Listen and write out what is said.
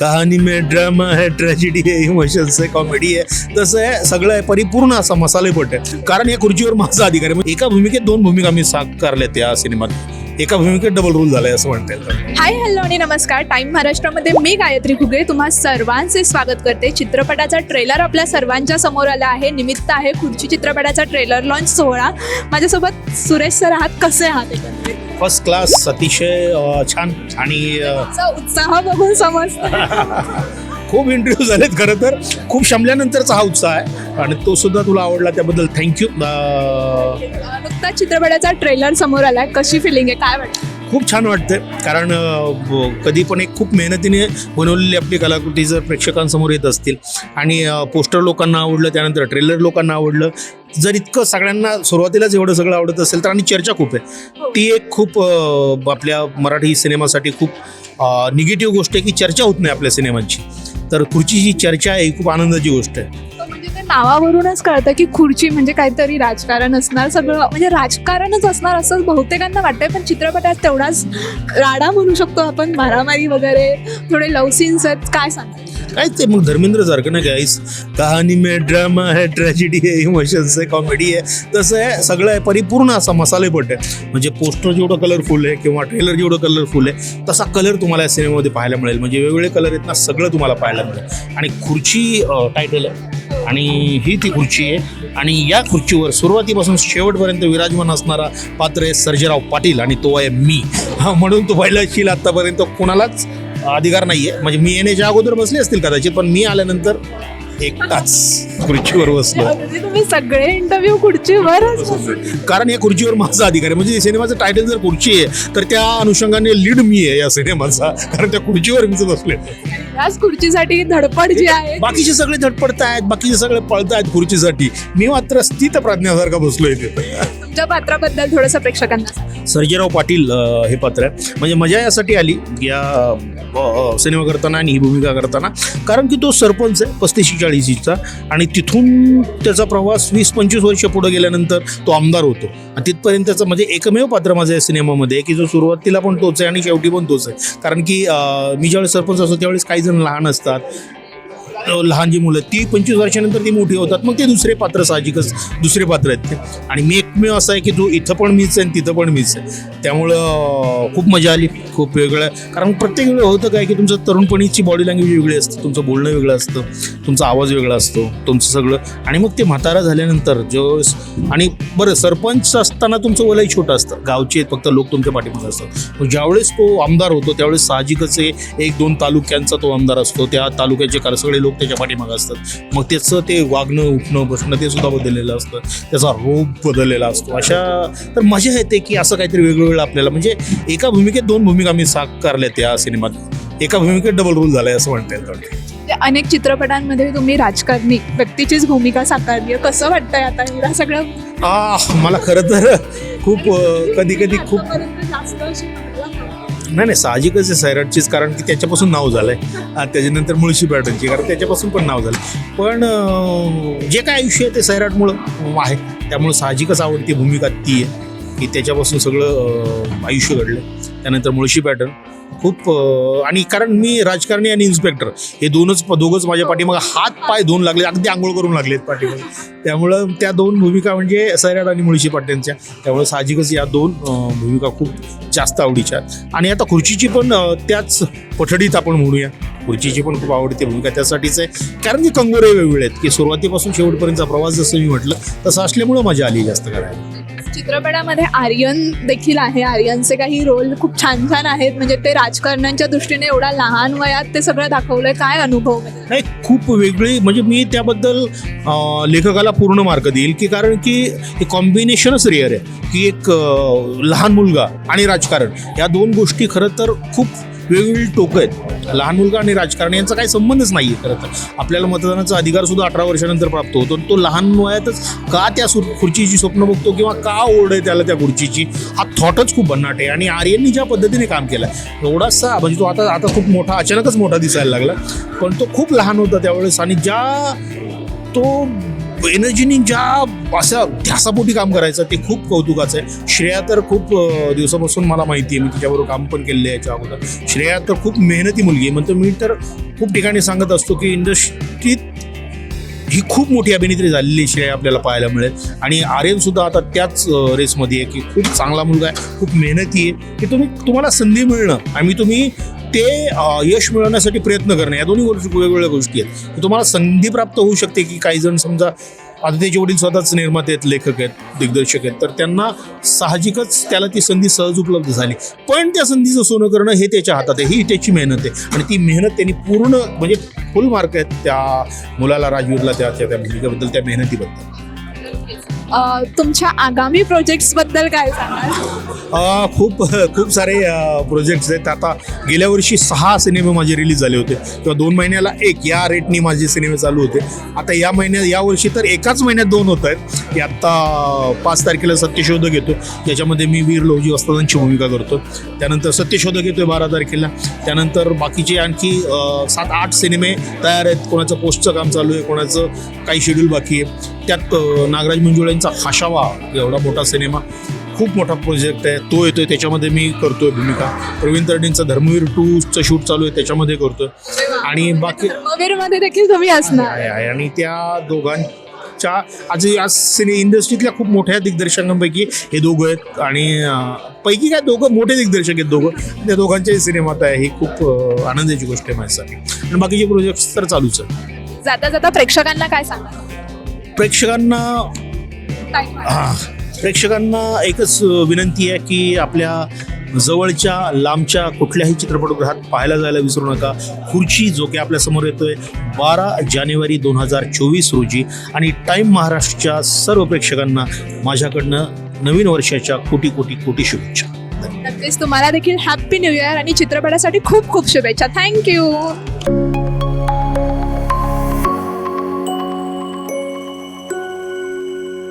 कहाणी में ड्रामा है ट्रॅजेडी आहे इमोशन्स आहे कॉमेडी आहे तसं आहे सगळं आहे परिपूर्ण असा मसालेपट आहे. कारण या खुर्चीवर माझा अधिकार आहे. म्हणजे एका भूमिकेत दोन भूमिका मी साकारल्या त्या सिनेमात. एका भूमिकेत डबल रोल झालाय असं म्हणता येईल. हाय हॅलो आणि नमस्कार. टाइम महाराष्ट्रामध्ये मी गायत्री खुगे तुम्हा सर्वांचे स्वागत करते. चित्रपटाचा ट्रेलर आपल्या सर्वांच्या समोर आला आहे. निमित्त आहे खुर्ची चित्रपटाचा ट्रेलर लॉन्च सोहळा. माझ्यासोबत सुरेश सर आहात. कसे आहात? एकंदरीत फर्स्ट क्लास अतिशय अं, छान आणि अं, तुमचा उत्साह बघून समजतं खूप इंटरव्ह्यू झालेत खरं तर. खूप शमल्यानंतरचा हा उत्साह आहे. आणि तो सुद्धा तुला आवडला त्याबद्दल थँक्यू नुकताच चित्रपटाचा ट्रेलर समोर आलाय. कशी फिलिंग आहे? काय वाटतं खूप छान वाटतं कारण कधी पण एक खूप मेहनतीने बनवलेली आपली कलाकृती जर प्रेक्षकांसमोर येत असतील आणि पोस्टर लोकांना आवडलं त्यानंतर ट्रेलर लोकांना आवडलं जर इतकं सगळ्यांना सुरुवातीलाच एवढं सगळं आवडत असेल तर आणि चर्चा खूप आहे. ती एक खूप आपल्या मराठी सिनेमासाठी खूप निगेटिव्ह गोष्ट आहे की चर्चा होत नाही आपल्या सिनेमांची. तर खुर्चीची चर्चा आहे ही खूप आनंदाची गोष्ट आहे. नावावरूनच कळतं की खुर्ची म्हणजे काहीतरी राजकारण असणार सगळं. म्हणजे राजकारणच असणार असं बहुतेकांना वाटतंय पण चित्रपटात तेवढाच राडा म्हणू शकतो आपण मारामारी वगैरे थोडे लव सीन्स आहेत काय सांगा काय ते मग धर्मेंद्र सारखं ना गाईस कहाणी मे ड्रामा आहे ट्रॅजेडी आहे इमोशन्स आहे कॉमेडी आहे तसं आहे सगळं आहे परिपूर्ण असा मसालेपट आहे. म्हणजे पोस्टर जेवढं कलरफुल आहे किंवा ट्रेलर जेवढं कलरफुल आहे तसा कलर तुम्हाला या सिनेमामध्ये पाहायला मिळेल. म्हणजे वेगवेगळे कलर आहेत ना सगळं तुम्हाला पाहायला मिळेल. आणि खुर्ची टायटल आहे. आणि ही ती खुर्ची आहे. आणि या खुर्चीवर सुरुवातीपासून शेवटपर्यंत विराजमान असणारा पात्र आहे सर्जेराव पाटील आणि तो आहे मी. हा म्हणून तो पहिला आत्तापर्यंत कोणालाच अधिकार नाही आहे म्हणजे मी येण्याच्या अगोदर बसले असतील कदाचित पण मी आल्यानंतर एक तास खुर्चीवर बसलो. म्हणजे तुम्ही सगळे इंटरव्ह्यू खुर्चीवरच कारण या खुर्चीवर माझा अधिकार आहे. म्हणजे सिनेमाचं टायटल जर खुर्ची आहे तर त्या अनुषंगाने लीड मी आहे या सिनेमाचा. कारण त्या खुर्चीवर मीच बसले याच खुर्चीसाठी धडपड जी आहे बाकीचे सगळे धडपडत आहेत बाकीचे सगळे पळत आहेत खुर्चीसाठी. मी मात्र स्थित प्रज्ञासारखा बसलो इथे. तुमच्या पात्राबद्दल थोडंसं प्रेक्षकांना सर्जेराव पाटील अ, हे पात्र आहे म्हणजे मजा यासाठी आली या अ, अ, सिनेमा करताना आणि ही भूमिका करताना. कारण की तो सरपंच आहे पस्तीसशे चाळीसचा. आणि तिथून त्याचा प्रवास वीस पंचवीस वर्ष पुढे गेल्यानंतर तो आमदार होतो. आणि तिथपर्यंत त्याचं म्हणजे एकमेव पात्र माझं या सिनेमामध्ये आहे की जो सुरुवातीला पण तोच आहे आणि शेवटी पण तोच आहे. कारण की अ, मी ज्यावेळेस सरपंच असतो त्यावेळेस काही जण लहान असतात. लहान जी मुलं ती पंचवीस वर्षानंतर ती मोठी होतात मग ते दुसरे पात्र साहजिकच दुसरे पात्र आहेत ते. आणि मी एकमेव असं आहे की तू इथं पण मीच आहे आणि तिथं पण मीच आहे. त्यामुळं खूप मजा आली खूप वेगळं कारण प्रत्येक वेळ होतं काय की तुमचं तरुणपणीची बॉडी लँग्वेज वेगळी असते तुमचं बोलणं वेगळं असतं तुमचा आवाज वेगळा असतो तुमचं सगळं. आणि मग ते म्हातारा झाल्यानंतर जो आणि बरं सरपंच असताना तुमचं वलय छोटं असतं. गावचे फक्त लोक तुमच्या पाठीमध्ये असतात. मग ज्यावेळेस तो आमदार होतो त्यावेळेस साहजिकच आहे एक दोन तालुक्यांचा तो आमदार असतो. त्या तालुक्याचे कार सगळे लोक त्याच्या पाठीमागे असतात. मग त्याचं ते वागणं उठणं बसणं ते सुद्धा बदललेलं असतं. त्याचा रोप बदललेला असतो. अशा तर मजा येते की असं काहीतरी वेगवेगळं आपल्याला. म्हणजे एका भूमिकेत दोन भूमिका मी साकारल्या त्या सिनेमात. एका भूमिकेत डबल रोल झालाय असं म्हणता येईल अनेक चित्रपटांमध्ये तुम्ही राजकारणी व्यक्तीचीच भूमिका साकारली आहे. कसं वाटतंय आता एवढं सगळं? आ मला खरं तर खूप कधी कधी खूप नाही नाही साहजिकच आहे सैराटचीच कारण की त्याच्यापासून नाव झालं आहे त्याच्यानंतर मुळशी पॅटर्नची कारण त्याच्यापासून पण नाव झालं पण जे काय आयुष्य आहे ते सैराटमुळं आहे. त्यामुळं साहजिकच आवडती भूमिका ती आहे. की त्याच्यापासून सगळं आयुष्य घडलं. त्यानंतर मुळशी पॅटर्न खूप आणि कारण मी राजकारणी आणि इन्स्पेक्टर हे दोनच दोघंच माझ्या पाठीमागे हात पाय धुवून लागले अगदी आंघोळ करून लागलेत पाठीमागे. त्यामुळं त्या दोन भूमिका म्हणजे सैराट आणि मुळशी पाट्यांच्या त्यामुळे साहजिकच या दोन भूमिका खूप जास्त आवडीच्या आणि आता खुर्चीची पण त्याच पठडीत आपण म्हणूया. खुर्चीची पण खूप आवडती भूमिका त्यासाठीच आहे. कारण की कंगोरे वेगवेगळे आहेत की सुरुवातीपासून शेवटपर्यंतचा प्रवास जसं मी म्हटलं तसं असल्यामुळं मजा आली जास्त करायला. चित्रपटामध्ये आर्यन देखील आहे. आर्यनचे काही रोल खूप छान छान आहेत. म्हणजे ते राजकारण्यांच्या दृष्टीने एवढा लहान वयात ते सगळं दाखवलंय. काय अनुभव नाही खूप वेगळी म्हणजे मी त्याबद्दल लेखकाला पूर्ण मार्क देईल की कारण की हे कॉम्बिनेशनच रेअर आहे. की एक लहान मुलगा आणि राजकारण या दोन गोष्टी खरं तर खूप वेगवेगळी टोकं आहेत. लहान मुलगा आणि राजकारण यांचा काही संबंधच नाही आहे खरं तर. आपल्याला मतदानाचा अधिकार सुद्धा अठरा वर्षानंतर प्राप्त होतो. तो लहान वयातच का त्या खुर्चीची स्वप्न बघतो किंवा का ओढ आहे त्याला त्या खुर्चीची? हा थॉटच खूप भन्नाट आहे. आणि आर्यननी ज्या पद्धतीने काम केलं एवढासा म्हणजे तो आता आता खूप मोठा अचानकच मोठा दिसायला लागला. पण तो खूप लहान होता त्यावेळेस. आणि ज्या तो एनर्जीनी ज्या अशा ध्यासापोटी काम करायचं ते खूप कौतुकाचं आहे. श्रेया तर खूप दिवसापासून मला माहिती आहे मी तिच्याबरोबर काम पण केलेलं आहे याच्या अगोदर. श्रेया तर खूप मेहनती मुलगी आहे. म्हणतो मी तर खूप ठिकाणी सांगत असतो की इंडस्ट्रीत ही खूप मोठी अभिनेत्री झालेली श्रेया आपल्याला पाहायला मिळेल. आणि आर्यन सुद्धा आता त्याच रेसमध्ये आहे की खूप चांगला मुलगा आहे खूप मेहनती आहे की तुम्ही तुम्हाला संधी मिळणं आणि तुम्ही ते यश मिळवण्यासाठी प्रयत्न करणं या दोन्ही गोष्टी वेगवेगळ्या गोष्टी आहेत. तुम्हाला संधी प्राप्त होऊ शकते की काही जण समजा आता त्याचे वडील स्वतःच निर्माते आहेत लेखक आहेत दिग्दर्शक आहेत. तर त्यांना साहजिकच त्याला ती संधी सहज उपलब्ध झाली. पण त्या संधीचं सोनं करणं हे त्याच्या हातात आहे ही त्याची मेहनत आहे. आणि ती मेहनत त्यांनी पूर्ण म्हणजे फुल मार्क आहेत त्या मुलाला राजवीरला त्या त्या त्या भूमिकेबद्दल त्या मेहनतीबद्दल. अ, तुमच्या आगामी प्रोजेक्ट्सबद्दल काय सांगाल? अ, खूप खूप सारे प्रोजेक्ट्स आहेत. आता गेल्या वर्षी सहा सिनेमे माझे रिलीज झाले होते. किंवा दोन महिन्याला एक या रेटनी माझे सिनेमे चालू होते. आता या महिन्यात या वर्षी तर एकाच महिन्यात दोन होत आहेत. की आत्ता पाच तारखेला सत्यशोधक येतो. ज्याच्यामध्ये मी वीर लोहजी वस्तादांची भूमिका करतो. त्यानंतर सत्यशोधक येतोय बारा तारखेला. त्यानंतर बाकीचे आणखी अ, सात आठ सिनेमे तयार आहेत. कोणाचं पोस्टचं काम चालू आहे कोणाचं काही शेड्यूल बाकी आहे. त्यात नागराज मंजुळेंचा खाशावा एवढा मोठा सिनेमा खूप मोठा प्रोजेक्ट आहे. तो येतोय त्याच्यामध्ये मी करतोय भूमिका. प्रवीण तरडेंचा धर्मवीर टूचं शूट चालू आहे त्याच्यामध्ये करतोय. आणि बाकी देखील तुम्ही असणार. आहे आहे. आणि त्या दोघांच्या आज आज सिने इंडस्ट्रीतल्या खूप मोठ्या दिग्दर्शकांपैकी हे दोघं आहेत. आणि पैकी काय दोघं मोठे दिग्दर्शक आहेत दोघं त्या दोघांच्याही सिनेमात आहे. ही खूप आनंदाची गोष्ट आहे माझ्यासाठी. आणि बाकीचे प्रोजेक्ट्स तर चालूच आहेत. जाता जाता प्रेक्षकांना काय सांगाल? प्रेक्षकांना हां हा, प्रेक्षकांना एकच विनंती आहे की आपल्या जवळच्या लांबच्या कुठल्याही चित्रपटगृहात पाहायला जायला विसरू नका. खुर्ची जो की आपल्यासमोर येतोय बारा जानेवारी दोन हजार चोवीस रोजी. आणि टाईम महाराष्ट्रच्या सर्व प्रेक्षकांना माझ्याकडनं नवीन वर्षाच्या कोटी कोटी कोटी शुभेच्छा. नक्कीच तुम्हाला देखील हॅप्पी न्यू इयर आणि चित्रपटासाठी खूप खूप शुभेच्छा. थँक्यू